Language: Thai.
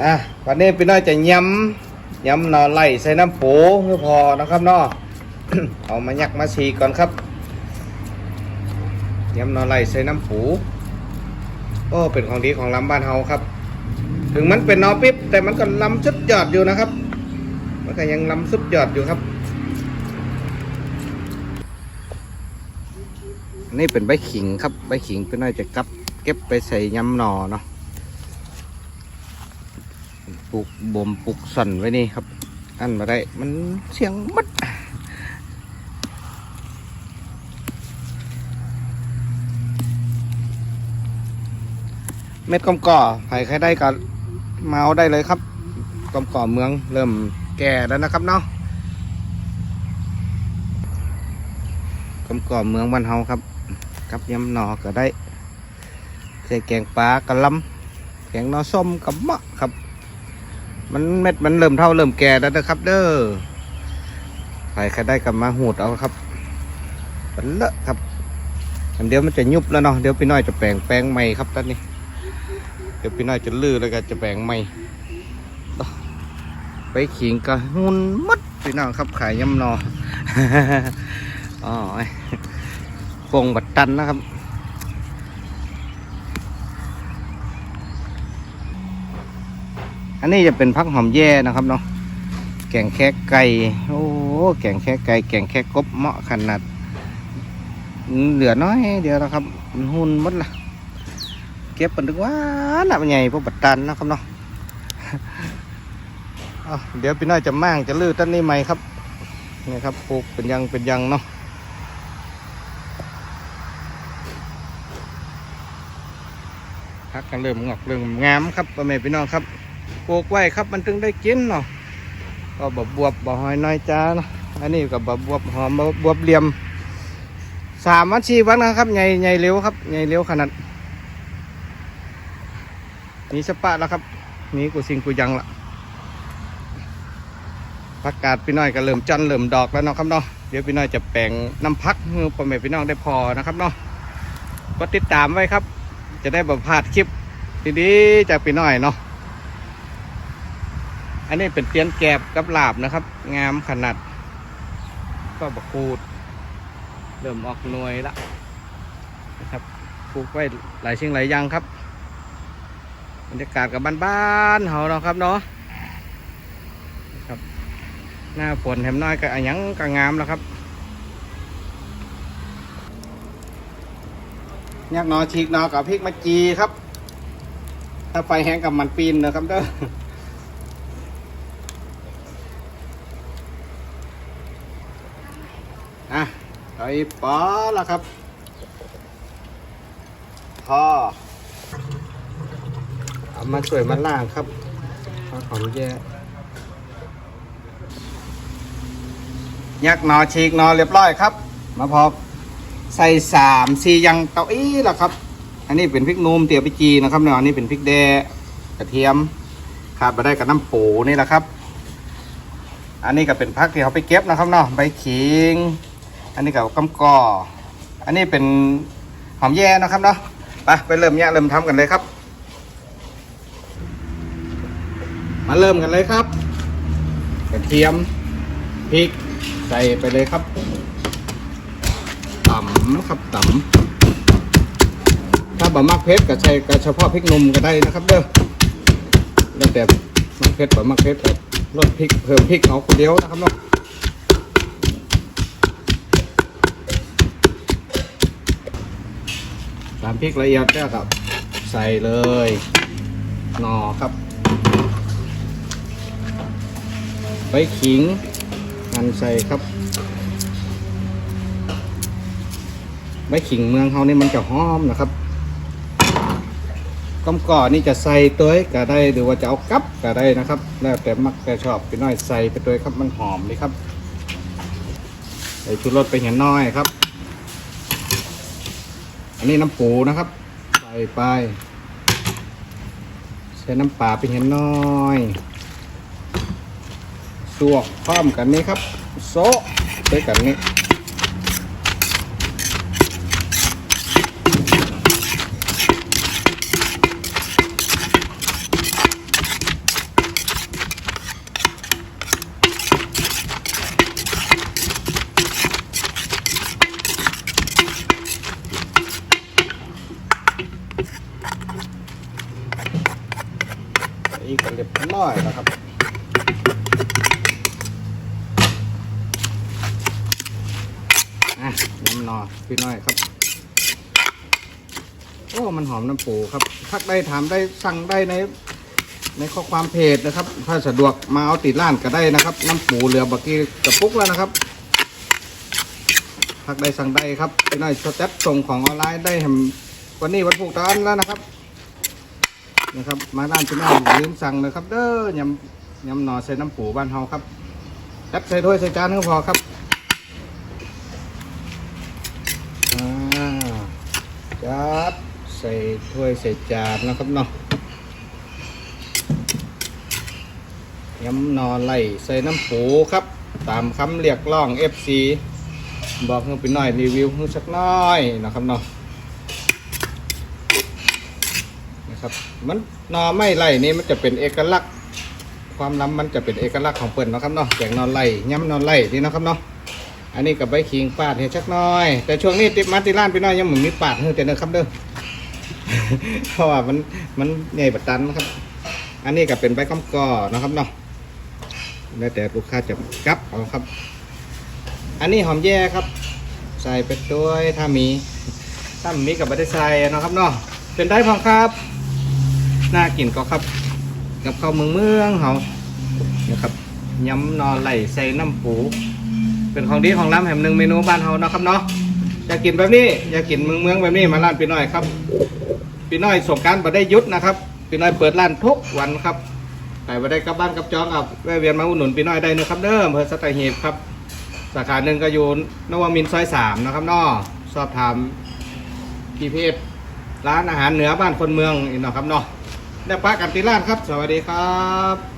อะวันนี้พี่น้อยจะย้ำย้ำนอไล่ใส่น้ำปูเพื่อพอนะครับนาะเอามายักมาฉีก่อนครับย้ำนอไล่ใส่น้ำปูโอ้เป็นของดีของลำบ้านเฮาครับ ถึงมันเป็นนอปิ๊บแต่มันก็ลำสุดยอดอยู่นะครับ มันก็ยังลำสุดยอดอยู่ครับ นี่เป็นใบขิงครับใบขิงพี่น้อยจะกับ เก็บไปใส่ยำนอเนาะ ปลูกบ่มปลูกสันไว้นี่ครับ อันมาได้ มันเสียงมัดเม็ดกอมก่อไผ่ใครได้ก็มาเอาได้เลยครับกอมก่อเมืองเริ่มแก่แล้วนะครับเนาะกอมก่อเมืองบ้านเฮาครับ กับยำหนอก็ได้ใส่แกงปลากระลำแกงนอส้มกับมะครับ มันเม็ดมันเริ่มเท่าเริ่มแก่แล้วนะครับ เด้อใครใครได้กลับมาหูดเอาครับเป็นเลอะครับอันเดียวมันจะยุบแล้วเนาะเดี๋ยวพี่น้อยจะแปลงแปลงใหม่ครับตอนนี้ เดี๋ยวพี่น้อยจะลื้อแล้วก็จะแปลงใหม่ไปขิงกระหุนมัดพี่น้องครับขายยำนออ๋อปงบัดตันนะครับ อันนี้จะเป็นพักหอมแย่นะครับเนาะแกงแค่ไก่โอ้แกงแค่ไก่แกงแค่กบเหมาะขนาดเหลือน้อยเดียวนะครับหุ่นหมดละเก็บปันดึกว่าหนักใหญ่พวกบัดตันนะครับเนาะเดี๋ยวพี่น้อยจะมั่งจะลื้อต้นนี้ใหม่ครับนี่ครับปลูกเป็นยังเป็นยังเนาะพักกันเริ่มงอกเริ่มงามครับพ่อแม่พี่น้องครับ ปลูกไว้ครับมันถึงได้กินเนาะก็บบวบบ่หอยน้อยจ้าเนาะอันนี้กับบวบหอมบวบเหลี่ยมสามวันสี่วันนะครับใหญ่ใหญ่เร็วครับใหญ่เร็วขนาดนี่สปะแล้วครับนี่กูสิงกูยังละผักกาดพี่น้อยก็เริ่มจันเริ่มดอกแล้วเนาะครับเนาะเดี๋ยวพี่น้อยจะแปลงน้ำพักให้พ่อแม่พี่น้องได้พอนะครับเนาะก็ติดตามไว้ครับ จะได้บ่พลาดคลิปดีๆจากพี่น้อยเนาะ อันนี้เป็นเตียนแกบกับลาบนะครับ งามขนาด ก็บกคูด เริ่มออกหน่วยละนะครับปลูกไว้หลายชิ้นหลายอย่างครับบรรยากาศกับบ้านๆเฮาเนาะครับเนาะครับ หน้าฝนแถมน้อยก็อันยังก็งามแล้วครับยักนอฉีกนอกับพริกมะจีครับ ถ้าไฟแห้งกับมันปีนนะครับเด้อะไก่ปลาล้วครับพอเอามาช่วยมาล่างครับเอของแย่ยักหนอฉีกหนอเรียบร้อยครับ มาพอใส่สามสี่ยังเตาอี้ล้วครับ อันนี้เป็นพริกนูมเตี๋ยวไปจีนะครับเนาะอันนี้เป็นพริกแดงกระเทียมขาดมาได้กับน้ำปูนี่แหละครับ อันนี้ก็เป็นพักที่เขาไปเก็บนะครับเนาะใบขิง อันนี้กับกำกอ อันนี้เป็นหอมแย่นะครับเนาะไปไปเริ่มแยะเริ่มทำกันเลยครับ มาเริ่มกันเลยครับกระเทียมพริกใส่ไปเลยครับต่ำครับต่ำถ้าบะมักเพชรก็ใช้ก็เฉพาะพริกหนุ่มก็ได้นะครับเด้อแล้วแต่มักเพชรบะมักเพชรก็ลดพริกเพิ่มพริกเอาคนเดียวนะครับเนาะ ตามพริกละเอียดเนี่ยครับ ใส่เลยหน่อครับ ใบขิงหั่นใส่ครับ ใบขิงเมืองเฮานี่มันจะหอมนะครับก้มก่อนี่จะใส่ตัวก็ได้หรือว่าจะเอากับก็ได้นะครับ แล้วแต่มักแต่ชอบพี่น้อยใส่ไปตัวครับมันหอมเลยครับใส่ชูรสไปเห็นน้อยครับ อันนี้น้ำปูนะครับ ใส่ไปใส่น้ำปลาไปเห็นน้อยสวกพร้อมกันนี้ครับ โซะด้วยกันนี้ อีกก็เรียบร้อยแล้วครับอะน้ำนอพี่น้อยครับ โอ้ มันหอมน้ำปูครับ ทักได้ถามได้สั่งได้ใน ในข้อความเพจนะครับ ถ้าสะดวกมาเอาติดร้านก็ได้นะครับ น้ำปูเหลือบักกี้กระปุกแล้วนะครับทักได้สั่งได้ครับพี่น้อยสเต็ปส่งของออนไลน์ได้วันนี้วันพุธตอนแล้วนะครับ นะครับ มาร้านพี่น้อยอย่าลืมสั่งนะครับ เด้อยำยำหน่อใส่น้ำปูบ้านเฮาครับจัดใส่ถ้วยใส่จานก็พอครับอ่าจัดใส่ถ้วยใส่จานนะครับเนาะยำนอไหลใส่น้ำปูครับ ตามคำเรียกร้อง FC บอกเพิ่งไปหน่อยรีวิวเพิ่งสักหน้อยนะครับเนาะนะ ครับ มันนอไม่ไหลนี่มันจะเป็นเอกลักษณ์ ความล้ำมันจะเป็นเอกลักษณ์ของเปิ่นเนาะครับเนาะแกงนอนไหลยำนอนไหลนี่เนาะครับเนาะอันนี้กับใบขิงปาดเห็ดชักหน้อย แต่ช่วงนี้ติดมาติดร้านไปหน้อยยังเหมือนมีปาดเฮ้แต่เด้อครับเด้อเพราะว่ามันมันใหญ่บัดตันนะครับ อันนี้ก็เป็นใบก้อมกอนะครับเนาะแล้วแต่ลูกค้าจะกับเอาครับ อันนี้หอมแย่ครับ ใส่ไปด้วยถ้ามีถ้ามีกับไม่ได้ใส่นะครับเนาะเป็นได้พองครับ น่ากินก็ครับ กับข้าวเมืองเมืองเฮานะครับยำนอไหลใส่น้ำปู เป็นของดีของล้ำแห่งหนึ่งเมนูบ้านเฮานะครับเนาะอยากกินแบบนี้อยากกินเมืองเมืองแบบนี้มาร้านปีน้อยครับปีน้อยสงการบ่ได้ยุดนะครับปีน้อยเปิดร้านทุกวันครับใครบ่ได้กลับบ้านกลับจองเอาแวะเวียนมาอุดหนุนปีน้อยได้นะครับเด้ออำเภอสัตหีบครับ สาขาหนึ่งก็อยู่นวมินซอยสามนะครับเนาะสอบถามพีเพจร้านอาหารเหนือบ้านคนเมืองอีกเนาะครับเนาะ ได้ปะกันติล้านครับ สวัสดีครับ